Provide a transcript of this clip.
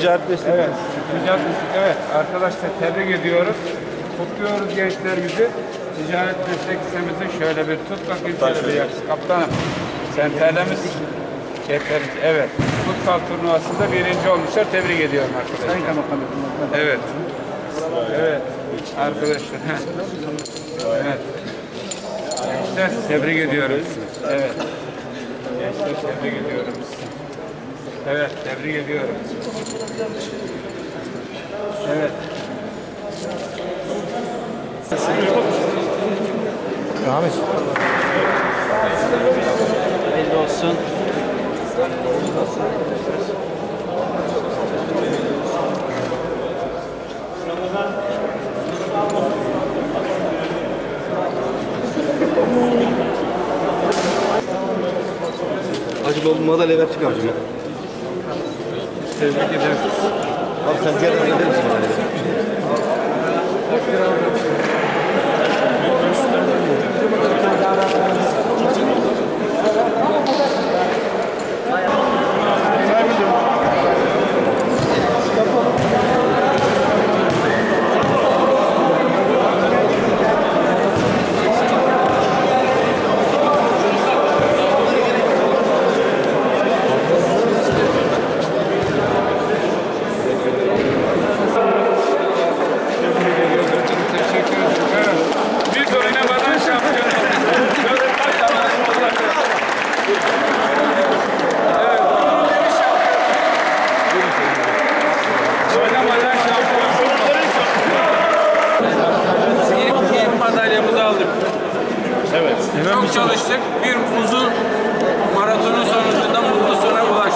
ticaret destek. Evet, ticaret destek. Evet, arkadaşlar tebrik ediyoruz. Kutluyoruz gençlerimizi. Ticaret destek sistemimizi şöyle bir tut bakayım şöyle bir yakış. Kaptanım, sen terlemiş. Yeter- Evet, futsal turnuvasında birinci olmuşlar. Tebrik ediyorum arkadaşlar. Evet. Evet, arkadaşlar. Evet. Gençler tebrik ediyoruz. Evet. Gençler tebrik ediyorum. Evet, tebrik ediyorum. Evet. Ramiz. Belli olsun. Acı bol madalya ver çık abicim. Tebrik ederim. Abi sen diğer adaya Evet. Çok çalıştık. Bir uzun maratonun sonucunda mutlu sona ulaştık.